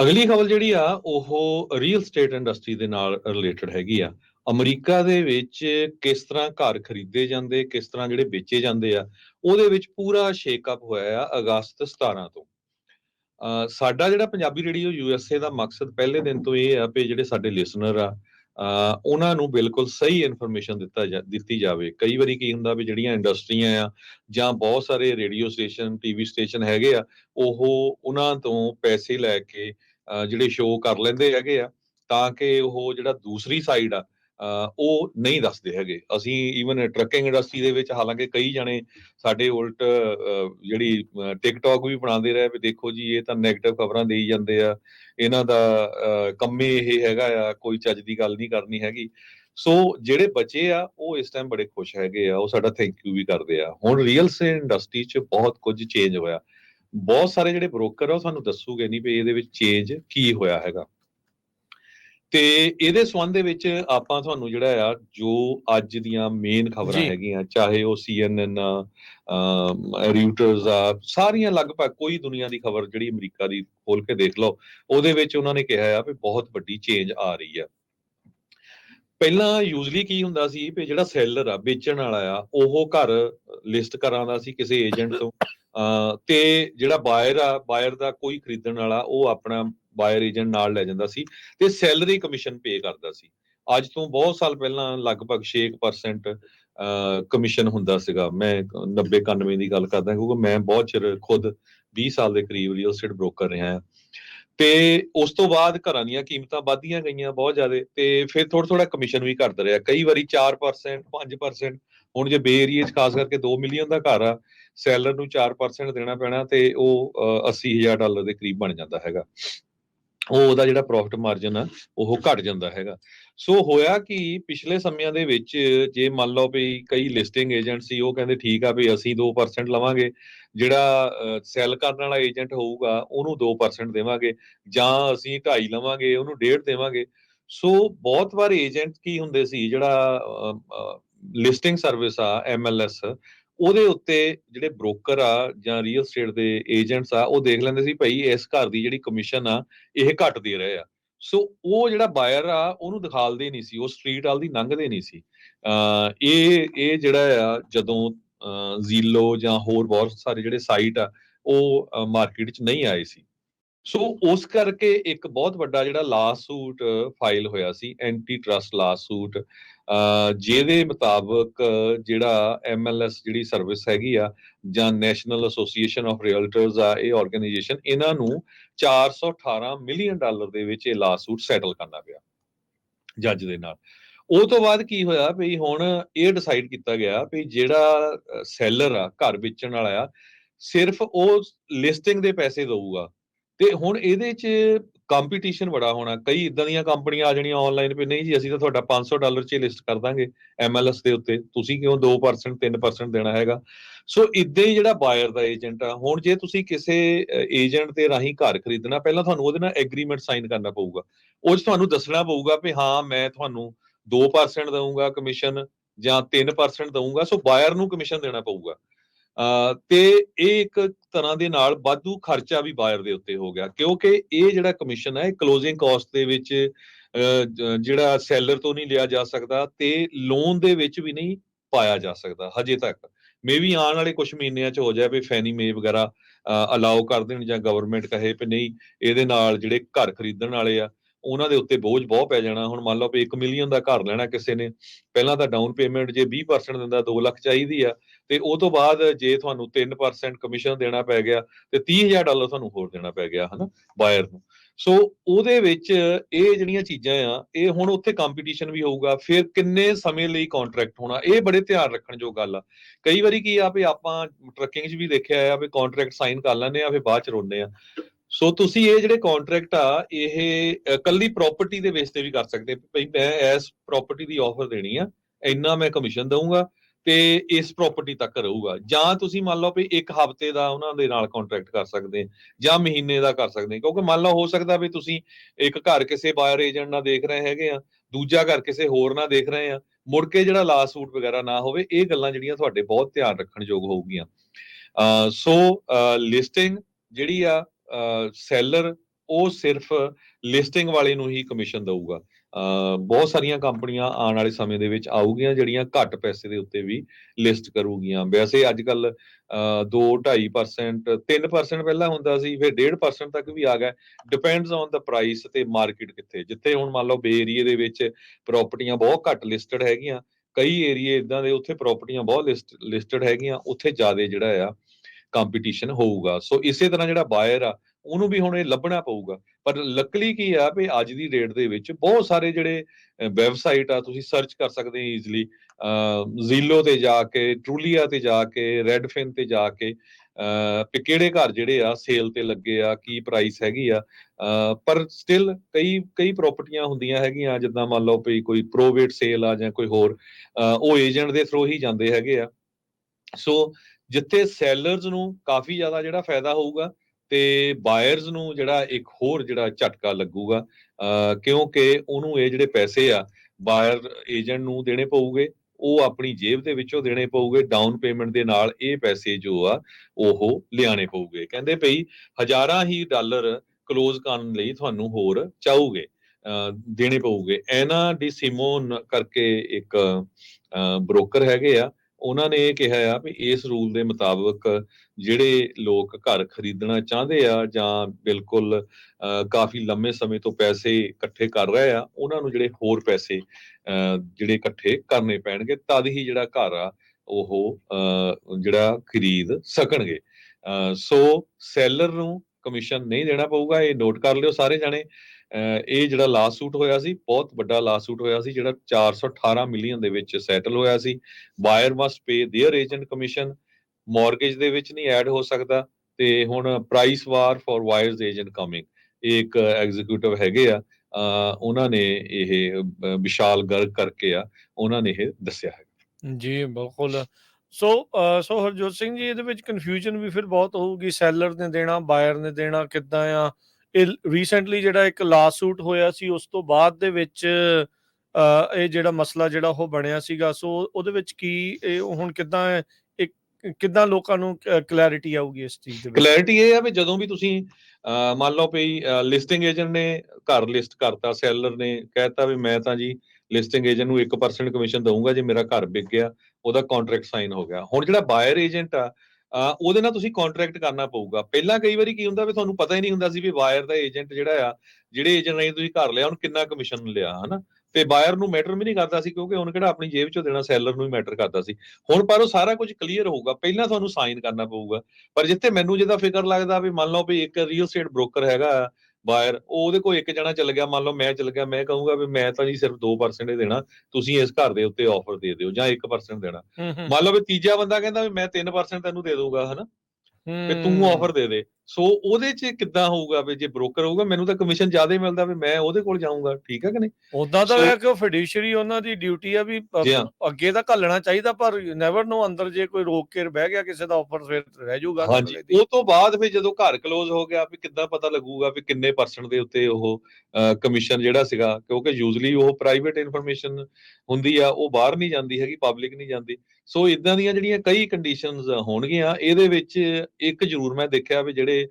ਅਗਲੀ ਖਬਰ ਜਿਹੜੀ ਆ, ਉਹ ਰੀਅਲ ਸਟੇਟ ਇੰਡਸਟਰੀ ਦੇ ਨਾਲ ਰਿਲੇਟਡ ਹੈਗੀ ਆ। ਅਮਰੀਕਾ ਦੇ ਵਿੱਚ ਕਿਸ ਤਰ੍ਹਾਂ ਘਰ ਖਰੀਦੇ ਜਾਂਦੇ, ਕਿਸ ਤਰ੍ਹਾਂ ਜਿਹੜੇ ਵੇਚੇ ਜਾਂਦੇ ਆ, ਉਹਦੇ ਵਿੱਚ ਪੂਰਾ ਸ਼ੇਕਅਪ ਹੋਇਆ ਆ ਅਗਸਤ 17 ਤੋਂ। ਸਾਡਾ ਜਿਹੜਾ ਪੰਜਾਬੀ ਰੇਡੀਓ ਯੂਐਸਏ ਦਾ ਮਕਸਦ ਪਹਿਲੇ ਦਿਨ ਤੋਂ ਇਹ ਆ ਵੀ ਜਿਹੜੇ ਸਾਡੇ ਲਿਸਨਰ ਆ ਉਹਨਾਂ ਨੂੰ ਬਿਲਕੁਲ ਸਹੀ ਇਨਫੋਰਮੇਸ਼ਨ ਦਿੱਤਾ ਜਾ- ਦਿੱਤੀ ਜਾਵੇ। ਕਈ ਵਾਰੀ ਕੀ ਹੁੰਦਾ ਵੀ ਜਿਹੜੀਆਂ ਇੰਡਸਟਰੀਆਂ ਆ ਜਾਂ ਬਹੁਤ ਸਾਰੇ ਰੇਡੀਓ ਸਟੇਸ਼ਨ ਟੀਵੀ ਸਟੇਸ਼ਨ ਹੈਗੇ ਆ, ਉਹ ਉਹਨਾਂ ਤੋਂ ਪੈਸੇ ਲੈ ਕੇ ਜਿਹੜੇ ਸ਼ੋਅ ਕਰ ਲੈਂਦੇ ਹੈਗੇ ਆ, ਤਾਂ ਕਿ ਉਹ ਜਿਹੜਾ ਦੂਸਰੀ ਸਾਈਡ ਆ ਉਹ ਨਹੀਂ ਦੱਸਦੇ ਹੈਗੇ। ਅਸੀਂ ਈਵਨ ਟਰੱਕਿੰਗ ਇੰਡਸਟਰੀ ਦੇ ਵਿੱਚ ਹਾਲਾਂਕਿ ਕਈ ਜਣੇ ਸਾਡੇ ਉਲਟ ਜਿਹੜੀ ਟਿਕਟੌਕ ਵੀ ਬਣਾਉਂਦੇ ਰਹੇ ਵੀ ਦੇਖੋ ਜੀ, ਇਹ ਤਾਂ 네ਗੇਟਿਵ ਖਬਰਾਂ ਦੇਈ ਜਾਂਦੇ ਆ। ਇਹਨਾਂ ਦਾ ਕੰਮੇ ਇਹ ਹੈਗਾ ਆ, ਕੋਈ ਚੱਜ ਦੀ ਗੱਲ ਨਹੀਂ ਕਰਨੀ ਹੈਗੀ। ਸੋ ਜਿਹੜੇ ਬੱਚੇ ਆ, ਉਹ ਇਸ ਟਾਈਮ ਬੜੇ ਖੁਸ਼ ਹੈਗੇ ਆ। ਉਹ ਸਾਡਾ ਥੈਂਕ ਯੂ ਵੀ ਕਰਦੇ ਆ। ਹੁਣ ਰੀਅਲ ਸੇ ਇੰਡਸਟਰੀ 'ਚ ਬਹੁਤ ਕੁਝ ਚੇਂਜ ਹੋਇਆ। ਬਹੁਤ ਸਾਰੇ ਜਿਹੜੇ ਬ੍ਰੋਕਰ ਆ, ਉਹ ਸਾਨੂੰ ਦੱਸੂਗੇ ਨਹੀਂ ਵੀ ਇਹਦੇ ਵਿੱਚ ਚੇਂਜ ਕੀ ਹੋਇਆ ਹੈਗਾ। ਤੇ ਇਹਦੇ ਸੰਬੰਧ ਦੇ ਵਿੱਚ ਆਪਾਂ ਤੁਹਾਨੂੰ ਜਿਹੜਾ ਆ ਜੋ ਅੱਜ ਦੀਆਂ ਮੇਨ ਖਬਰਾਂ। ਹੈਗੀਆਂ ਚਾਹੇ ਉਹ CNN ਰਿਊਟਰਸ ਆ ਸਾਰੀਆਂ ਲਗਭਗ ਕੋਈ ਦੁਨੀਆ ਦੀ ਖਬਰ ਜਿਹੜੀ ਅਮਰੀਕਾ ਦੀ ਖੋਲ ਕੇ ਦੇਖ ਲਓ ਉਹਦੇ ਵਿੱਚ ਉਹਨਾਂ ਨੇ ਕਿਹਾ ਆ ਵੀ ਬਹੁਤ ਵੱਡੀ ਚੇਂਜ ਆ ਰਹੀ ਆ ਪਹਿਲਾਂ ਯੂਜ਼ਲੀ ਕੀ ਹੁੰਦਾ ਸੀ ਵੀ ਜਿਹੜਾ ਸੈਲਰ ਆ ਵੇਚਣ ਵਾਲਾ ਆ ਉਹ ਘਰ ਲਿਸਟ ਕਰਾਉਂਦਾ ਸੀ ਕਿਸੇ ਏਜੰਟ ਤੋਂ ਤੇ ਜਿਹੜਾ ਬਾਇਰ ਆ ਬਾਇਰ ਦਾ ਕੋਈ ਖਰੀਦਣ ਵਾਲਾ, ਉਹ ਆਪਣਾ ਬਾਇਰ ਏਜੰਟ ਨਾਲ ਲੈ ਜਾਂਦਾ ਸੀ ਤੇ ਸੈਲਰੀ ਕਮਿਸ਼ਨ ਪੇ ਕਰਦਾ ਸੀ। ਅੱਜ ਤੋਂ ਬਹੁਤ ਸਾਲ ਪਹਿਲਾਂ ਲਗਭਗ 6% ਕਮਿਸ਼ਨ ਹੁੰਦਾ ਸੀਗਾ। ਮੈਂ 90 91 ਦੀ ਗੱਲ ਕਰਦਾ, ਕਿਉਂਕਿ ਮੈਂ ਬਹੁਤ ਚਿਰ ਖੁਦ 20 ਸਾਲ ਦੇ ਕਰੀਬ ਰੀਅਲ ਸਟੇਟ ਬ੍ਰੋਕਰ ਰਿਹਾ ਹਾਂ। ਤੇ ਉਸ ਤੋਂ ਬਾਅਦ ਘਰਾਂ ਦੀਆਂ ਕੀਮਤਾਂ ਵਧਦੀਆਂ ਗਈਆਂ ਬਹੁਤ ਜ਼ਿਆਦਾ, ਤੇ ਫਿਰ ਥੋੜਾ ਥੋੜਾ ਕਮਿਸ਼ਨ ਵੀ ਘਟਦਾ ਰਿਹਾ। ਕਈ ਵਾਰੀ 4% 5% ਹੁਣ ਜੇ ਬੇ ਏਰੀਏ 'ਚ ਖਾਸ ਕਰਕੇ 2 ਮਿਲੀਅਨ ਦਾ ਘਰ ਆ ਸੈਲਰ ਨੂੰ 4% ਦੇਣਾ ਪੈਣਾ ਤੇ ਉਹ ਅਹ, 80000 ਡਾਲਰ ਦੇ ਕਰੀਬ ਬਣ ਜਾਂਦਾ ਹੈਗਾ। ਉਹ ਉਹਦਾ ਜਿਹੜਾ ਪ੍ਰੋਫਿਟ ਮਾਰਜਨ ਆ ਉਹ ਘਟ ਜਾਂਦਾ ਹੈਗਾ। ਸੋ ਹੋਇਆ ਕਿ ਪਿਛਲੇ ਸਮਿਆਂ ਦੇ ਵਿੱਚ ਜੇ ਮੰਨ ਲਓ ਵੀ ਕਈ ਲਿਸਟਿੰਗ ਏਜੰਟ ਸੀ ਉਹ ਕਹਿੰਦੇ ਠੀਕ ਆ ਵੀ ਅਸੀਂ 2% ਲਵਾਂਗੇ ਜਿਹੜਾ ਸੈਲ ਕਰਨ ਵਾਲਾ ਏਜੰਟ ਹੋਊਗਾ ਉਹਨੂੰ 2% ਦੇਵਾਂਗੇ ਜਾਂ ਅਸੀਂ 2.5 ਲਵਾਂਗੇ ਉਹਨੂੰ 1.5 ਦੇਵਾਂਗੇ। ਸੋ ਬਹੁਤ ਵਾਰ ਏਜੰਟ ਕੀ ਹੁੰਦੇ ਸੀ ਜਿਹੜਾ ਲਿਸਟਿੰਗ ਸਰਵਿਸ ਆ ਐਮਐਲਐਸ ਉਹਦੇ ਉੱਤੇ ਜਿਹੜੇ ਬ੍ਰੋਕਰ ਆ ਜਾਂ ਰੀਅਲ ਸਟੇਟ ਦੇ ਏਜੰਟਸ ਆ, ਉਹ ਦੇਖ ਲੈਂਦੇ ਸੀ ਭਾਈ ਇਸ ਘਰ ਦੀ ਜਿਹੜੀ ਕਮਿਸ਼ਨ ਆ, ਇਹ ਘੱਟ ਦੇ ਰਹੇ ਆ। ਸੋ ਉਹ ਜਿਹੜਾ ਬਾਇਰ ਆ, ਉਹਨੂੰ ਦਿਖਾਲਦੇ ਨਹੀਂ ਸੀ, ਉਹ ਸਟਰੀਟ ਵਾਲ ਦੀ ਲੰਘਦੇ ਨਹੀਂ ਸੀ। ਅਹ ਇਹ ਇਹ ਜਿਹੜਾ ਆ, ਜਦੋਂ ਜ਼ੀਲੋ ਜਾਂ ਹੋਰ ਬਹੁਤ ਸਾਰੇ ਜਿਹੜੇ ਸਾਈਟ ਆ, ਉਹ ਮਾਰਕੀਟ 'ਚ ਨਹੀਂ ਆਏ ਸੀ। ਸੋ ਉਸ ਕਰਕੇ ਇੱਕ ਬਹੁਤ ਵੱਡਾ ਜਿਹੜਾ ਲਾਸੂਟ ਫਾਈਲ ਹੋਇਆ ਸੀ ਐਂਟੀ ਟਰਸਟ ਲਾਸੂਟ ਜਿਹਦੇ ਮੁਤਾਬਕ, ਜਿਹੜਾ ਐਮਐਲਐਸ ਜਿਹੜੀ ਸਰਵਿਸ ਹੈਗੀ ਆ, ਜਾਂ ਨੈਸ਼ਨਲ ਐਸੋਸੀਏਸ਼ਨ ਆਫ ਰੀਅਲਟਰਸ ਆ, ਇਹ ਆਰਗੇਨਾਈਜੇਸ਼ਨ ਇਹਨਾਂ ਨੂੰ 418 ਮਿਲੀਅਨ ਡਾਲਰ ਦੇ ਵਿੱਚ ਇਹ ਲਾਸੂਟ ਸੈਟਲ ਕਰਨਾ ਪਿਆ, ਜੱਜ ਦੇ ਨਾਲ। ਉਹ ਤੋਂ ਬਾਅਦ ਕੀ ਹੋਇਆ ਵੀ ਹੁਣ ਇਹ ਡਿਸਾਈਡ ਕੀਤਾ ਗਿਆ ਵੀ ਜਿਹੜਾ ਸੈਲਰ ਆ, ਘਰ ਵੇਚਣ ਵਾਲਾ ਆ, ਸਿਰਫ ਉਹ ਲਿਸਟਿੰਗ ਦੇ ਪੈਸੇ ਦਊਗਾ। ਤੇ ਹੁਣ ਇਹਦੇ 'ਚ ਕੰਪੀਟੀਸ਼ਨ ਬੜਾ ਹੋਣਾ। ਕਈ ਇਦਾਂ ਦੀਆਂ ਕੰਪਨੀਆਂ ਆ ਜਾਣੀਆਂ ਆਨਲਾਈਨ ਵੀ, ਨਹੀਂ ਜੀ, ਅਸੀਂ ਤਾਂ ਤੁਹਾਡਾ 500 ਡਾਲਰ 'ਚ ਲਿਸਟ ਕਰ ਦਾਂਗੇ ਐਮਐਲਐਸ ਦੇ ਉੱਤੇ। ਤੁਸੀਂ ਕਿਉਂ 2% 3% ਦੇਣਾ ਹੈਗਾ? ਸੋ ਇਦਾਂ ਹੀ ਜਿਹੜਾ ਬਾਇਰ ਦਾ ਏਜੰਟ ਆ, ਹੁਣ ਜੇ ਤੁਸੀਂ ਕਿਸੇ ਏਜੰਟ ਦੇ ਰਾਹੀਂ ਘਰ ਖਰੀਦਣਾ, ਪਹਿਲਾਂ ਤੁਹਾਨੂੰ ਉਹਦੇ ਨਾਲ ਐਗਰੀਮੈਂਟ ਸਾਈਨ ਕਰਨਾ ਪਊਗਾ। ਉਹ 'ਚ ਤੁਹਾਨੂੰ ਦੱਸਣਾ ਪਊਗਾ ਵੀ ਹਾਂ, ਮੈਂ ਤੁਹਾਨੂੰ 2% ਦਊਂਗਾ ਕਮਿਸ਼ਨ ਜਾਂ 3% ਦਊਂਗਾ। ਸੋ ਬਾਇਰ ਨੂੰ ਕਮਿਸ਼ਨ ਦੇਣਾ ਪਊਗਾ। ਤੇ ਇਹ ਇੱਕ ਤਰ੍ਹਾਂ ਦੇ ਨਾਲ ਵਾਧੂ ਖਰਚਾ ਵੀ ਬਾਇਰ ਦੇ ਉੱਤੇ ਹੋ ਗਿਆ, ਕਿਉਂਕਿ ਇਹ ਜਿਹੜਾ ਕਮਿਸ਼ਨ ਹੈ, ਇਹ ਕਲੋਜ਼ਿੰਗ ਕਾਸਟ ਦੇ ਵਿੱਚ ਜਿਹੜਾ ਸੈਲਰ ਤੋਂ ਨਹੀਂ ਲਿਆ ਜਾ ਸਕਦਾ ਤੇ ਲੋਨ ਦੇ ਵਿੱਚ ਵੀ ਨਹੀਂ ਪਾਇਆ ਜਾ ਸਕਦਾ ਹਜੇ ਤੱਕ। ਮੇਬੀ ਆਉਣ ਵਾਲੇ ਕੁਝ ਮਹੀਨਿਆਂ ਚ ਹੋ ਜਾਏ ਵੀ ਫੈਨੀ ਮੇ ਵਗੈਰਾ ਅਲਾਉ ਕਰ ਦੇਣ ਜਾਂ ਗਵਰਨਮੈਂਟ ਕਹੇ ਵੀ ਨਹੀਂ, ਇਹਦੇ ਨਾਲ ਜਿਹੜੇ ਘਰ ਖਰੀਦਣ ਵਾਲੇ ਆ ਉਹਨਾਂ ਦੇ ਉੱਤੇ ਬੋਝ ਬਹੁਤ ਪੈ ਜਾਣਾ। ਹੁਣ ਮੰਨ ਲਓ ਵੀ 1 ਮਿਲੀਅਨ ਦਾ ਘਰ ਲੈਣਾ ਕਿਸੇ ਨੇ, ਪਹਿਲਾਂ ਤਾਂ ਡਾਊਨ ਪੇਮੈਂਟ ਜੇ 20% ਦਿੰਦਾ 2 ਲੱਖ ਚਾਹੀਦੀ ਆ, ਤੇ ਉਹ ਤੋਂ ਬਾਅਦ ਜੇ ਤੁਹਾਨੂੰ 3% ਕਮਿਸ਼ਨ ਦੇਣਾ ਪੈ ਗਿਆ, ਤੇ 30000 ਡਾਲਰ ਤੁਹਾਨੂੰ ਹੋਰ ਦੇਣਾ ਪੈ ਗਿਆ, ਹਨਾ ਬਾਇਰ ਨੂੰ। ਸੋ ਉਹਦੇ ਵਿੱਚ ਇਹ ਜਿਹੜੀਆਂ ਚੀਜ਼ਾਂ ਆ, ਇਹ ਹੁਣ ਉੱਥੇ ਕੰਪੀਟੀਸ਼ਨ ਵੀ ਹੋਊਗਾ, ਫਿਰ ਕਿੰਨੇ ਸਮੇਂ ਲਈ ਕੰਟਰੈਕਟ ਹੋਣਾ, ਇਹ ਬੜੇ ਧਿਆਨ ਰੱਖਣ ਜੋ ਗੱਲ ਆ। ਕਈ ਵਾਰੀ ਕੀ ਆ ਵੀ ਆਪਾਂ ਟਰੱਕਿੰਗ 'ਚ ਵੀ ਦੇਖਿਆ ਆ ਵੀ ਕੰਟਰੈਕਟ ਸਾਈਨ ਕਰ ਲੈਂਦੇ ਆ, ਫਿਰ ਬਾਅਦ 'ਚ ਰੋਂਦੇ ਆ। ਸੋ ਤੁਸੀਂ ਇਹ ਜਿਹੜੇ ਕੰਟਰੈਕਟ ਆ, ਇਹ ਕੱਲੀ ਪ੍ਰਾਪਰਟੀ ਦੇ ਬੇਸ ਤੇ ਵੀ ਕਰ ਸਕਦੇ। ਭਈ ਮੈਂ ਇਸ ਪ੍ਰਾਪਰਟੀ ਦੀ ਆਫਰ ਦੇਣੀ ਆ, ਇੰਨਾ ਮੈਂ ਕਮਿਸ਼ਨ ਦਊਂਗਾ ਤੇ ਇਸ ਪ੍ਰਾਪਰਟੀ ਤੱਕ ਰਹੂਗਾ। ਜਾਂ ਤੁਸੀਂ ਮੰਨ ਲਓ ਵੀ ਇੱਕ ਹਫ਼ਤੇ ਦਾ ਉਹਨਾਂ ਦੇ ਨਾਲ ਕੰਟਰੈਕਟ ਕਰ ਸਕਦੇ ਜਾਂ ਮਹੀਨੇ ਦਾ ਕਰ ਸਕਦੇ ਕਿਉਂਕਿ ਮੰਨ ਲਓ, ਹੋ ਸਕਦਾ ਵੀ ਤੁਸੀਂ ਇੱਕ ਘਰ ਕਿਸੇ ਬਾਇਰ ਏਜੰਟ ਨਾਲ ਦੇਖ ਰਹੇ ਹੈਗੇ ਆ, ਦੂਜਾ ਘਰ ਕਿਸੇ ਹੋਰ ਨਾਲ ਦੇਖ ਰਹੇ ਆ, ਮੁੜ ਕੇ ਜਿਹੜਾ ਲਾ ਸੂਟ ਵਗੈਰਾ ਨਾ ਹੋਵੇ, ਇਹ ਗੱਲਾਂ ਜਿਹੜੀਆਂ ਤੁਹਾਡੇ ਬਹੁਤ ਧਿਆਨ ਰੱਖਣ ਯੋਗ ਹੋਊਗੀਆਂ। ਸੋ ਲਿਸਟਿੰਗ ਜਿਹੜੀ ਆ ਸੈਲਰ ਉਹ ਸਿਰਫ ਲਿਸਟਿੰਗ ਵਾਲੇ ਨੂੰ ਹੀ ਕਮਿਸ਼ਨ ਦੇਊਗਾ। ਬਹੁਤ ਸਾਰੀਆਂ ਕੰਪਨੀਆਂ ਆਉਣ ਵਾਲੇ ਸਮੇਂ ਦੇ ਵਿੱਚ ਆਊਗੀਆਂ, ਜਿਹੜੀਆਂ ਘੱਟ ਪੈਸੇ ਦੇ ਉੱਤੇ ਵੀ ਲਿਸਟ ਕਰੂਗੀਆਂ। ਵੈਸੇ ਅੱਜ ਕੱਲ 2 2.5% 3% ਪਹਿਲਾਂ ਹੁੰਦਾ ਸੀ, ਫਿਰ 1.5% ਤੱਕ ਵੀ ਆ ਗਿਆ। ਡਿਪੈਂਡਸ ਔਨ ਦਾ ਪ੍ਰਾਈਸ ਤੇ ਮਾਰਕੀਟ ਕਿੱਥੇ। ਜਿੱਥੇ ਹੁਣ ਮੰਨ ਲਓ ਬੇ ਏਰੀਏ ਦੇ ਵਿੱਚ ਪ੍ਰਾਪਰਟੀਆਂ ਬਹੁਤ ਘੱਟ ਲਿਸਟਡ ਹੈਗੀਆਂ, ਕਈ ਏਰੀਏ ਇਦਾਂ ਦੇ ਉੱਥੇ ਪ੍ਰਾਪਰਟੀਆਂ ਬਹੁਤ ਲਿਸਟ ਲਿਸਟਡ ਹੈਗੀਆਂ, ਉੱਥੇ ਜ਼ਿਆਦਾ ਜਿਹੜਾ ਆ ਕੰਪੀਟੀਸ਼ਨ ਹੋਊਗਾ। ਸੋ ਇਸੇ ਤਰ੍ਹਾਂ ਜਿਹੜਾ ਬਾਇਰ ਆ, ਉਹਨੂੰ ਵੀ ਹੁਣ ਇਹ ਲੱਭਣਾ ਪਊਗਾ। ਪਰ ਲੱਕਲੀ ਕੀ ਆ ਵੀ ਅੱਜ ਦੀ ਡੇਟ ਦੇ ਵਿੱਚ ਬਹੁਤ ਸਾਰੇ ਜਿਹੜੇ ਵੈਬਸਾਈਟ ਆ, ਤੁਸੀਂ ਸਰਚ ਕਰ ਸਕਦੇ ਹੋ ਈਜ਼ੀਲੀ ਜ਼ੀਲੋ ਤੇ ਜਾ ਕੇ ਟਰੂਲੀਆ ਤੇ ਜਾ ਕੇ ਰੈਡਫਿਨ ਤੇ ਜਾ ਕੇ ਕਿ ਕਿਹੜੇ ਘਰ ਜਿਹੜੇ ਆ ਸੇਲ ਤੇ ਲੱਗੇ ਆ, ਕੀ ਪ੍ਰਾਈਸ ਹੈਗੀ ਆ। ਪਰ ਸਟਿਲ ਕਈ ਕਈ ਪ੍ਰਾਪਰਟੀਆਂ ਹੁੰਦੀਆਂ ਹੈਗੀਆਂ, ਜਿੱਦਾਂ ਮੰਨ ਲਓ ਵੀ ਕੋਈ ਪ੍ਰੋਵੇਟ ਸੇਲ ਆ ਜਾਂ ਕੋਈ ਹੋਰ ਉਹ ਏਜੰਟ ਦੇ ਥਰੂ ਹੀ ਜਾਂਦੇ ਹੈਗੇ ਆ। ਸੋ ਜਿੱਥੇ ਸੈਲਰਸ ਨੂੰ ਕਾਫੀ ਜ਼ਿਆਦਾ ਜਿਹੜਾ ਫਾਇਦਾ ਹੋਊਗਾ ਤੇ ਬਾਇਰਸ ਨੂੰ ਜਿਹੜਾ ਇੱਕ ਹੋਰ ਜਿਹੜਾ ਝਟਕਾ ਲੱਗੂਗਾ ਕਿਉਂਕਿ ਉਹਨੂੰ ਇਹ ਜਿਹੜੇ ਪੈਸੇ ਆ ਬਾਇਰ ਏਜੰਟ ਨੂੰ ਦੇਣੇ ਪਊਗੇ, ਉਹ ਆਪਣੀ ਜੇਬ ਦੇ ਵਿੱਚੋਂ ਦੇਣੇ ਪਊਗੇ ਡਾਊਨ ਪੇਮੈਂਟ ਦੇ ਨਾਲ ਇਹ ਪੈਸੇ ਜੋ ਆ, ਉਹ ਲਿਆਣੇ ਪਊਗੇ। ਕਹਿੰਦੇ ਭਈ ਹਜ਼ਾਰਾਂ ਹੀ ਡਾਲਰ ਕਲੋਜ਼ ਕਰਨ ਲਈ ਤੁਹਾਨੂੰ ਹੋਰ ਚਾਹੂਗੇ ਦੇਣੇ ਪਊਗੇ। ਐਨਾ ਡੀ ਸਿਮੋਨ ਕਰਕੇ ਇੱਕ ਬ੍ਰੋਕਰ ਹੈਗੇ ਆ ਉਹਨਾਂ ਨੇ ਇਹ ਕਿਹਾ ਆ ਵੀ ਇਸ ਰੂਲ ਦੇ ਮੁਤਾਬਕ ਜਿਹੜੇ ਲੋਕ ਘਰ ਖਰੀਦਣਾ ਚਾਹੁੰਦੇ ਆ ਜਾਂ ਬਿਲਕੁਲ ਕਾਫੀ ਲੰਮੇ ਸਮੇਂ ਤੋਂ ਪੈਸੇ ਇਕੱਠੇ ਕਰ ਰਹੇ ਆ, ਉਹਨਾਂ ਨੂੰ ਜਿਹੜੇ ਹੋਰ ਪੈਸੇ ਜਿਹੜੇ ਇਕੱਠੇ ਕਰਨੇ ਪੈਣਗੇ, ਤਦ ਹੀ ਜਿਹੜਾ ਘਰ ਆ, ਉਹ ਜਿਹੜਾ ਖਰੀਦ ਸਕਣਗੇ। ਸੋ ਸੈਲਰ ਨੂੰ ਕਮਿਸ਼ਨ ਨਹੀਂ ਦੇਣਾ ਪਊਗਾ, ਇਹ ਨੋਟ ਕਰ ਲਿਓ ਸਾਰੇ ਜਾਣੇ। ਇਹ ਜਿਹੜਾ ਲਾਸੂਟ ਹੋਇਆ ਸੀ, ਬਹੁਤ ਵੱਡਾ ਲਾਸੂਟ ਹੋਇਆ ਸੀ, ਜਿਹੜਾ 418 ਮਿਲੀਅਨ ਦੇ ਵਿੱਚ ਸੈਟਲ ਹੋਇਆ ਸੀ। Buyer must pay their agent commission mortgage ਦੇ ਵਿੱਚ ਨਹੀਂ ਐਡ ਹੋ ਸਕਦਾ ਤੇ ਹੁਣ price war for buyers agent coming ਇੱਕ ਐਗਜ਼ੀਕਿਊਟਿਵ ਹੈਗੇ ਆ ਉਹਨਾਂ ਨੇ ਇਹ ਵਿਸ਼ਾਲ ਗਰਗ ਕਰਕੇ ਆ, ਉਹਨਾਂ ਨੇ ਇਹ ਦੱਸਿਆ ਹੈ। ਜੀ, ਬਿਲਕੁਲ। ਸੋ ਸੋ ਹਰਜੋਤ ਸਿੰਘ ਜੀ, ਇਹਦੇ ਵਿੱਚ ਕਨਫਿਊਜ਼ਨ ਵੀ ਫਿਰ ਬਹੁਤ ਹੋਊਗੀ। ਸੈਲਰ ਨੇ ਦੇਣਾ ਬਾਇਰ ਨੇ ਦੇਣਾ, ਕਿੱਦਾਂ ਆ? ਇਹ ਰੀਸੈਂਟਲੀ ਜਿਹੜਾ ਇੱਕ ਲਾਸਟ ਹੋਇਆ ਸੀ, ਉਸ ਤੋਂ ਬਾਅਦ ਦੇ ਵਿੱਚ ਇਹ ਜਿਹੜਾ ਮਸਲਾ ਜਿਹੜਾ ਉਹ ਬਣਿਆ ਸੀਗਾ। ਸੋ ਉਹਦੇ ਵਿੱਚ ਕੀ, ਇਹ ਹੁਣ ਕਿੱਦਾਂ ਇੱਕ, ਕਿੱਦਾਂ ਲੋਕਾਂ ਨੂੰ ਕਲੈਰਿਟੀ ਆਊਗੀ ਇਸ ਚੀਜ਼ ਦੇ ਵਿੱਚ? ਕਲੈਰਿਟੀ ਇਹ ਆ ਵੀ ਜਦੋਂ ਵੀ ਤੁਸੀਂ ਮੰਨ ਲਓ ਵੀ ਲਿਸਟਿੰਗ ਏਜੰਟ ਨੇ ਘਰ ਲਿਸਟ ਕਰਤਾ ਸੈਲਰ ਨੇ ਕਹਿਤਾ ਵੀ ਮੈਂ ਤਾਂ ਜੀ ਲਿਸਟਿੰਗ ਏਜੰਟ ਨੂੰ 1% ਕਮਿਸ਼ਨ ਦਊਂਗਾ ਜੇ ਮੇਰਾ ਘਰ ਵਿਕ ਗਿਆ, ਉਹਦਾ ਕੰਟਰੈਕਟ ਸਾਈਨ ਹੋ ਗਿਆ। ਹੁਣ ਜਿਹੜਾ ਬਾਇਰ ਏਜੰਟ ਆ ਉਹਦੇ ਨਾਲ ਤੁਸੀਂ ਕੰਟਰੈਕਟ ਕਰਨਾ ਪਊਗਾ। ਪਹਿਲਾਂ ਕਈ ਵਾਰੀ ਕੀ ਹੁੰਦਾ ਵੀ ਤੁਹਾਨੂੰ ਪਤਾ ਹੀ ਨਹੀਂ ਹੁੰਦਾ ਸੀ ਵੀ ਵਾਇਰ ਦਾ ਏਜੰਟ ਜਿਹੜਾ ਆ, ਜਿਹੜੇ ਏਜੰਟ ਨੇ ਤੁਸੀਂ ਘਰ ਲਿਆ, ਉਹਨੂੰ ਕਿੰਨਾ ਕਮਿਸ਼ਨ ਲਿਆ, ਹਨਾ? ਤੇ ਬਾਇਰ ਨੂੰ ਮੈਟਰ ਵੀ ਨਹੀਂ ਕਰਦਾ ਸੀ ਕਿਉਂਕਿ ਉਹਨ ਕਿਹੜਾ ਆਪਣੀ ਜੇਬ ਚੋਂ ਦੇਣਾ ਸੈਲਰ ਨੂੰ ਹੀ ਮੈਟਰ ਕਰਦਾ ਸੀ। ਹੁਣ ਪਰ ਉਹ ਸਾਰਾ ਕੁਝ ਕਲੀਅਰ ਹੋਊਗਾ। ਪਹਿਲਾਂ ਤੁਹਾਨੂੰ ਸਾਈਨ ਕਰਨਾ ਪਊਗਾ। ਪਰ ਜਿੱਥੇ ਮੈਨੂੰ ਜਿਹਦਾ ਫਿਕਰ ਲੱਗਦਾ ਵੀ ਮੰਨ ਲਓ ਵੀ ਇੱਕ ਰੀਅਲ ਏਸਟੇਟ ਬ੍ਰੋਕਰ ਹੈਗਾ ਬਾਇਰ ਉਹ ਉਹਦੇ ਕੋਲ ਇੱਕ ਜਣਾ ਚੱਲ ਗਿਆ ਮੰਨ ਲਓ ਮੈਂ ਚੱਲ ਗਿਆ ਮੈਂ ਕਹੂੰਗਾ ਵੀ ਮੈਂ ਤਾਂ ਜੀ ਸਿਰਫ 2% ਹੀ ਦੇਣਾ ਤੁਸੀਂ ਇਸ ਘਰ ਦੇ ਉੱਤੇ ਆਫਰ ਦੇ ਦਿਓ ਜਾਂ 1% ਦੇਣਾ। ਮੰਨ ਲਓ ਵੀ ਤੀਜਾ ਬੰਦਾ ਕਹਿੰਦਾ ਵੀ ਮੈਂ 3% ਤੈਨੂੰ ਦੇ ਦਊਗਾ ਹਨਾ? ਕਿ ਤੂੰ ਆਫਰ ਦੇ ਦੇ। ਸੋ ਉਹਦੇ 'ਚ ਕਿੱਦਾਂ ਹੋਊਗਾ ਵੀ ਜੇ ਬ੍ਰੋਕਰ ਹੋਊਗਾ ਮੈਨੂੰ ਤਾਂ ਕਮਿਸ਼ਨ ਜ਼ਿਆਦਾ ਹੀ ਮਿਲਦਾ ਵੀ ਮੈਂ ਉਹਦੇ ਕੋਲ ਜਾਊਂਗਾ ਠੀਕ ਹੈ ਕਿ ਨਹੀਂ? ਉਦਾਂ ਤਾਂ ਹੈ ਕਿ ਉਹ ਫਿਡਿਊਸ਼ਰੀ ਉਹਨਾਂ ਦੀ ਡਿਊਟੀ ਆ ਵੀ ਅੱਗੇ ਤਾਂ ਘੱਲਣਾ ਚਾਹੀਦਾ ਪਰ ਨੈਵਰ ਨੋ ਅੰਦਰ ਜੇ ਕੋਈ ਰੋਕ ਕੇ ਬਹਿ ਗਿਆ ਕਿਸੇ ਦਾ ਆਫਰ ਫਿਰ ਰਹਿ ਜਾਊਗਾ। ਹਾਂਜੀ ਉਹ ਤੋਂ ਬਾਅਦ ਫਿਰ ਜਦੋਂ ਘਰ ਕਲੋਜ਼ ਹੋ ਗਿਆ ਵੀ ਕਿੱਦਾਂ ਪਤਾ ਲੱਗੂਗਾ ਵੀ ਕਿੰਨੇ ਪਰਸੈਂਟ ਦੇ ਉੱਤੇ ਉਹ ਕਮਿਸ਼ਨ ਜਿਹੜਾ ਸੀਗਾ ਕਿਉਂਕਿ ਯੂਜ਼ਲੀ ਉਹ ਪ੍ਰਾਈਵੇਟ ਇਨਫੋਰਮੇਸ਼ਨ ਹੁੰਦੀ ਆ ਉਹ ਬਾਹਰ ਨਹੀਂ ਜਾਂਦੀ ਹੈਗੀ ਪਬਲਿਕ ਨਹੀਂ ਜਾਂਦੀ। ਸੋ ਇਦਾਂ ਦੀਆਂ ਜਿਹੜੀਆਂ ਕਈ ਕੰਡੀਸ਼ਨਸ ਹੋਣਗੀਆਂ ਇਹਦੇ ਵਿੱਚ ਇੱਕ ਜ਼ਰੂਰ ਮੈਂ ਦੇਖਿਆ ਵੀ ਜਿਹੜੇ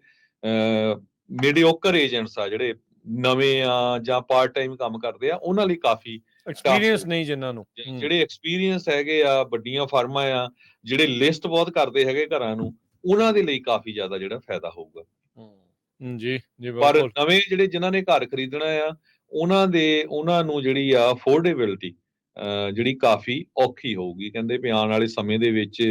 ਮੀਡੀਓਕਰ ਏਜੰਟਸ ਆ ਜਿਹੜੇ ਨਵੇਂ ਆ ਜਾਂ ਪਾਰਟ ਟਾਈਮ ਕੰਮ ਕਰਦੇ ਆ ਉਹਨਾਂ ਲਈ ਕਾਫੀ ਐਕਸਪੀਰੀਅੰਸ ਨਹੀਂ ਜਿਨ੍ਹਾਂ ਨੂੰ। ਜਿਹੜੇ ਐਕਸਪੀਰੀਅੰਸ ਹੈਗੇ ਆ ਵੱਡੀਆਂ ਫਰਮਾਂ ਆ ਜਿਹੜੇ ਲਿਸਟ ਬਹੁਤ ਕਰਦੇ ਹੈਗੇ ਘਰਾਂ ਨੂੰ ਉਹਨਾਂ ਦੇ ਲਈ ਕਾਫੀ ਜ਼ਿਆਦਾ ਜਿਹੜਾ ਫਾਇਦਾ ਹੋਊਗਾ। ਜੀ ਜੀ ਪਰ ਨਵੇਂ ਜਿਹੜੇ ਜਿਨ੍ਹਾਂ ਨੇ ਘਰ ਖਰੀਦਣਾ ਆ ਉਹਨਾਂ ਦੇ ਉਹਨਾਂ ਨੂੰ ਜਿਹੜੀ ਆ ਅਫੋਰਡੇਬਿਲਟੀ ਜਿਹੜੀ ਕਾਫੀ ਔਖੀ ਹੋਊਗੀ। ਕਹਿੰਦੇ ਵੀ ਆਉਣ ਵਾਲੇ ਸਮੇਂ ਦੇ ਵਿੱਚ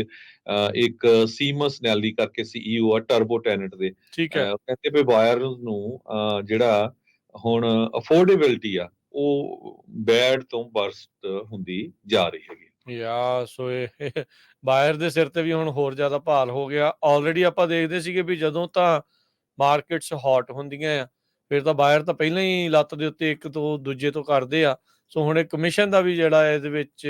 ਇੱਕ ਸੀਮਸ ਨੈਲੀ ਕਰਕੇ ਸੀਈਓ ਆ ਟਰਬੋ ਟੈਨਟ ਦੇ। ਠੀਕ ਹੈ। ਕਹਿੰਦੇ ਵੀ ਵਾਇਰ ਨੂੰ ਜਿਹੜਾ ਹੁਣ ਅਫੋਰਡੇਬਿਲਟੀ ਆ ਉਹ ਬੈਡ ਤੋਂ ਬਰਸਟ ਹੁੰਦੀ ਜਾ ਰਹੀ ਹੈਗੀ। ਯਾ ਸੋ ਇਹ ਬਾਇਰ ਦੇ ਸਿਰ ਤੇ ਵੀ ਹੁਣ ਹੋਰ ਜ਼ਿਆਦਾ ਭਾਲ ਹੋ ਗਿਆ। ਆਲਰੇਡੀ ਆਪਾਂ ਦੇਖਦੇ ਸੀਗੇ ਵੀ ਜਦੋਂ ਤਾਂ ਮਾਰਕੀਟਸ ਹੌਟ ਹੁੰਦੀਆਂ ਆ ਫਿਰ ਤਾਂ ਬਾਇਰ ਤਾਂ ਪਹਿਲਾਂ ਹੀ ਲੱਤ ਦੇ ਉੱਤੇ ਇੱਕ ਤੋਂ ਦੂਜੇ ਤੋਂ ਕਰਦੇ ਆ। ਸੋ ਹੁਣ ਇਹ ਕਮਿਸ਼ਨ ਦਾ ਵੀ ਜਿਹੜਾ ਇਹਦੇ ਵਿੱਚ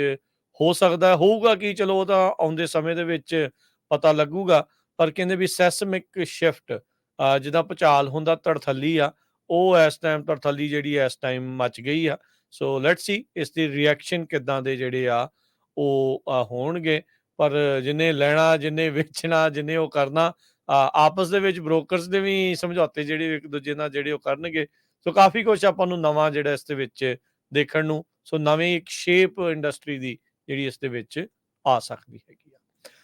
ਹੋ ਸਕਦਾ ਹੋਊਗਾ ਕਿ? ਚਲੋ ਉਹ ਤਾਂ ਆਉਂਦੇ ਸਮੇਂ ਦੇ ਵਿੱਚ ਪਤਾ ਲੱਗੂਗਾ। ਪਰ ਕਹਿੰਦੇ ਵੀ ਸੈਸਮਿਕ ਸ਼ਿਫਟ ਜਿਹਦਾ ਪਚਾਲ ਹੁੰਦਾ ਤੜਥੱਲੀ ਆ, ਉਹ ਇਸ ਟਾਈਮ ਤੜਥੱਲੀ ਜਿਹੜੀ ਇਸ ਟਾਈਮ ਮਚ ਗਈ ਆ। ਸੋ ਲੈਟਸ ਸੀ ਇਸ ਦੀ ਰਿਐਕਸ਼ਨ ਕਿਦਾਂ ਦੇ ਜਿਹੜੇ ਆ, ਉਹ ਹੋਣਗੇ। ਪਰ ਜਿਨੇ ਲੈਣਾ, ਜਿਨੇ ਵੇਚਣਾ, ਜਿਨੇ ਉਹ ਕਰਨਾ ਆਪਸ ਦੇ ਵਿੱਚ ਬ੍ਰੋਕਰਸ ਦੇ ਵੀ ਸਮਝੌਤੇ ਜਿਹੜੇ ਇੱਕ ਦੂਜੇ ਨਾਲ ਜਿਹੜੇ ਉਹ ਕਰਨਗੇ। ਸੋ ਕਾਫੀ ਕੁਝ ਆਪਾਂ ਨੂੰ ਨਵਾਂ ਜਿਹੜਾ ਇਸ ਦੇ ਵਿੱਚ ਦੇਖਣ ਨੂੰ, ਸੋ ਨਵੀਂ ਇੱਕ ਸ਼ੇਪ ਇੰਡਸਟਰੀ ਦੀ ਜਿਹੜੀ ਇਸ ਦੇ ਵਿੱਚ ਆ ਸਕਦੀ ਹੈਗੀ।